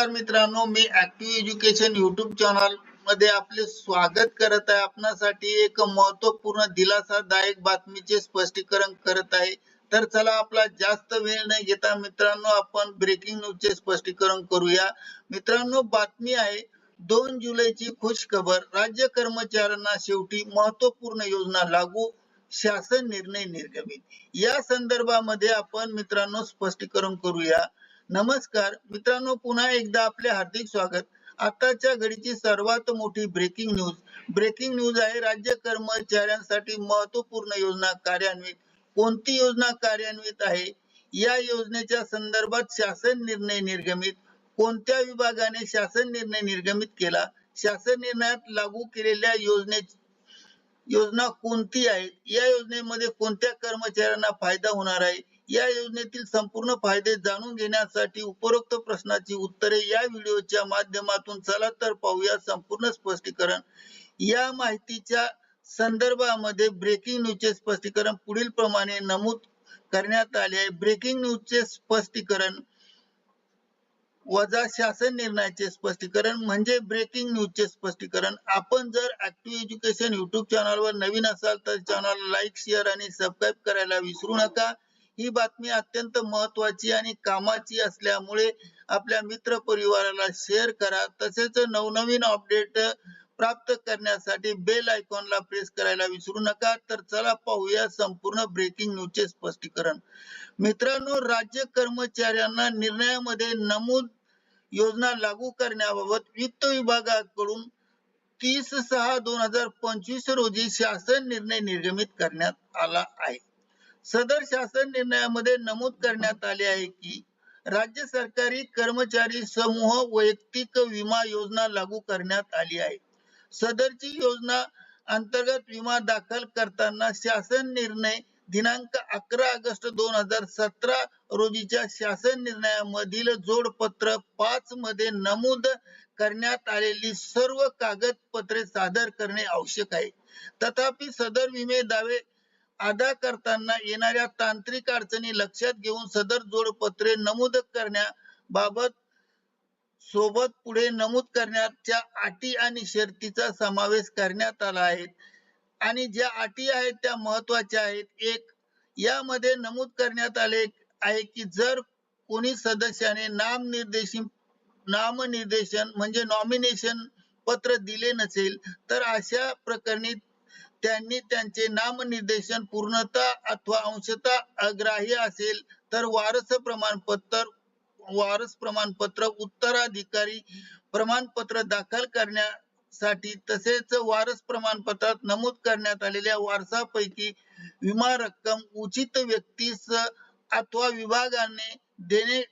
नमस्कार मित्रांनो मी ऍक्टिव्ह एज्युकेशन युट्यूब चॅनलमध्ये आपले स्वागत करत आहे. आपणासाठी एक महत्त्वपूर्ण दिलासादायक बातमीचे स्पष्टीकरण करत आहे. तर चला आपला जास्त वेळ न घेता मित्रांनो आपण ब्रेकिंग न्यूज चे स्पष्टीकरण करूया. मित्रांनो बातमी आहे दोन जुलैची खुश खबर राज्य कर्मचाऱ्यांना शेवटी महत्त्वपूर्ण योजना लागू शासन निर्णय निर्गमित. या संदर्भामध्ये आपण मित्रांनो स्पष्टीकरण करूया. नमस्कार. मित्रांनो पुन्हा एकदा आपले हार्दिक स्वागत. आताच्या घडीची सर्वात मोठी ब्रेकिंग न्यूज ब्रेकिंग न्यूज आहे राज्य कर्मचाऱ्यांसाठी महत्त्वपूर्ण योजना कार्यान्वित. कोणती योजना कार्यान्वित आहे? या योजनेच्या संदर्भात शासन निर्णय निर्गमित. कोणत्या विभागाने शासन निर्णय निर्गमित केला? शासन निर्णयात लागू केलेल्या योजने योजना कोणती आहे या योजनेमध्ये कोणत्या कर्मचाऱ्यांना फायदा होणार आहे? या योजनेतील संपूर्ण फायदे जाणून घेण्यासाठी उपरोक्त प्रश्नाची उत्तरे या व्हिडिओच्या माध्यमातून चला तर पाहूया संपूर्ण स्पष्टीकरण. या माहितीच्या संदर्भामध्ये ब्रेकिंग न्यूजचे स्पष्टीकरण पुढील प्रमाणे नमूद करण्यात आले आहे. ब्रेकिंग न्यूजचे स्पष्टीकरण वजा शासन निर्णयाचे स्पष्टीकरण म्हणजे ब्रेकिंग न्यूजचे स्पष्टीकरण. आपण जर ऍक्टिव्ह एज्युकेशन युट्यूब चॅनलवर नवीन असाल तर चॅनल लाईक शेअर आणि सबस्क्राईब करायला विसरू नका. ही बातमी अत्यंत महत्वाची आणि कामाची असल्यामुळे आपल्या मित्र परिवाराला शेअर करा. तसेच नवनवीन अपडेट प्राप्त करण्यासाठी बेल आयकॉनला प्रेस करायला विसरू नका. तर चला पाहूया संपूर्ण ब्रेकिंग न्यूजचे स्पष्टीकरण. मित्रांनो राज्य कर्मचाऱ्यांना निर्णयामध्ये नमूद योजना लागू करण्याबाबत वित्त विभागाकडून तीस सहा दोन हजार पंचवीस रोजी शासन निर्णय निर्गमित करण्यात आला आहे. सदर शासन निर्णयामध्ये नमूद करण्यात आले आहे की राज्य सरकारी कर्मचारी समूह वैयक्तिक विमा योजना लागू करण्यात आली आहे. सदरची योजना अंतर्गत विमा दाखल करताना शासन निर्णय दिनांक अकरा ऑगस्ट दोन हजार सतरा रोजीच्या शासन निर्णयामधील जोडपत्र पाच मध्ये नमूद करण्यात आलेली सर्व कागदपत्रे सादर करणे आवश्यक आहे. तथापि सदर विमे दावे अदा करताना येणाऱ्या तांत्रिक अडचणी लक्षात घेऊन सदर जोडपत्रे नमूद करण्याबाबत सोबत पुढे नमूद करण्याच्या अटी आणि शर्तीचा समावेश करण्यात आला आहे. आणि ज्या अटी आहेत त्या महत्त्वाच्या आहेत. एक यामध्ये नमूद करण्यात आले आहे की जर कोणी सदस्याने नामनिर्देशित नामनिर्देशन म्हणजे नॉमिनेशन पत्र दिले नसेल तर अशा प्रकरणी त्यांनी त्यांचे नामनिर्देशन पूर्णतः अथवा अंशतः अग्राह्य असेल तर वारस प्रमाणपत्र वारस प्रमाणपत्र उत्तराधिकारी प्रमाणपत्र दाखल करण्यासाठी तसेच वारस प्रमाणपत्रात नमूद करण्यात आलेल्या वारसापैकी विमा रक्कम उचित व्यक्तीस अथवा विभागाने देणे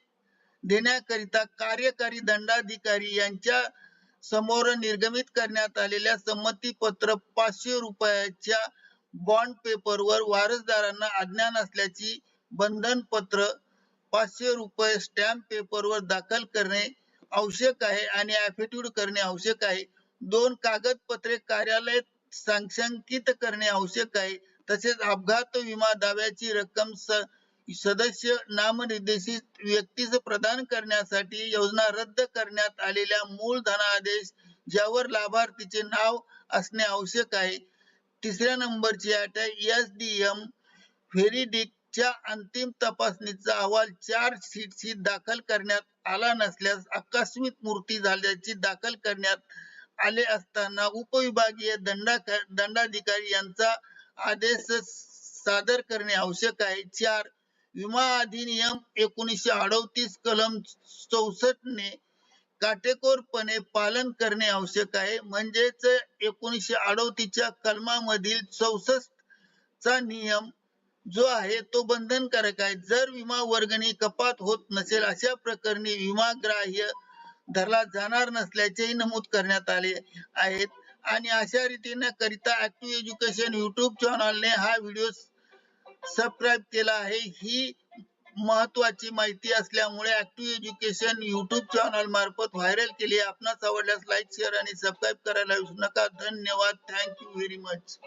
देण्याकरिता कार्यकारी दंडाधिकारी यांच्या समोर निर्गमित करण्यात आलेल्या संमती पत्र पाचशे रुपयाच्या बॉन्ड पेपर वर वारसदारांना अज्ञान असल्याची बंधन पत्र पाचशे रुपये स्टॅम्प पेपर वर दाखल करणे आवश्यक आहे आणि ऍफिडेव्हिट करणे आवश्यक आहे. दोन कागदपत्रे कार्यालय सांशंकित करणे आवश्यक आहे. तसेच अपघात विमा दाव्याची रक्कम सदस्य नामनिर्देशित व्यक्तीस प्रदान करण्यासाठी योजना रद्द करण्यात आलेल्या मूळ धनादेश ज्यावर लाभार्थीचे नाव असणे आवश्यक आहे. तिसऱ्या नंबरची अट आहे एस डी एम फेरिडिकच्या अंतिम तपासणीचा अहवाल चार शीटशी दाखल करण्यात आला नसल्यास आकस्मिक मूर्ती झाल्याची दाखल करण्यात आले असताना उपविभागीय दंडा दंडाधिकारी यांचा आदेश सादर करणे आवश्यक आहे. चार विमा अधिनियम एकोणीसशे अडतीस कलम चौसष्ट ने काटेकोरपणे पालन करणे आवश्यक आहे. म्हणजेच एकोणीसशे अडतीसच्या कलमामधील चौसष्ट चा नियम जो आहे तो बंधनकारक आहे. जर विमा वर्गणी कपात होत नसेल अशा प्रकरणी विमा ग्राह्य धरला जाणार नसल्याचेही नमूद करण्यात आले आहेत. आणि अशा रीतीने करिता ऍक्टिव्ह एज्युकेशन युट्यूब चॅनलने हा व्हिडिओ सबस्क्राईब केला आहे. ही महत्वाची माहिती असल्यामुळे ऍक्टिव्ह एज्युकेशन युट्यूब चॅनल मार्फत व्हायरल केली आपणास आवडल्यास लाईक शेअर आणि सबस्क्राईब करायला विसरू नका. धन्यवाद. Thank you very much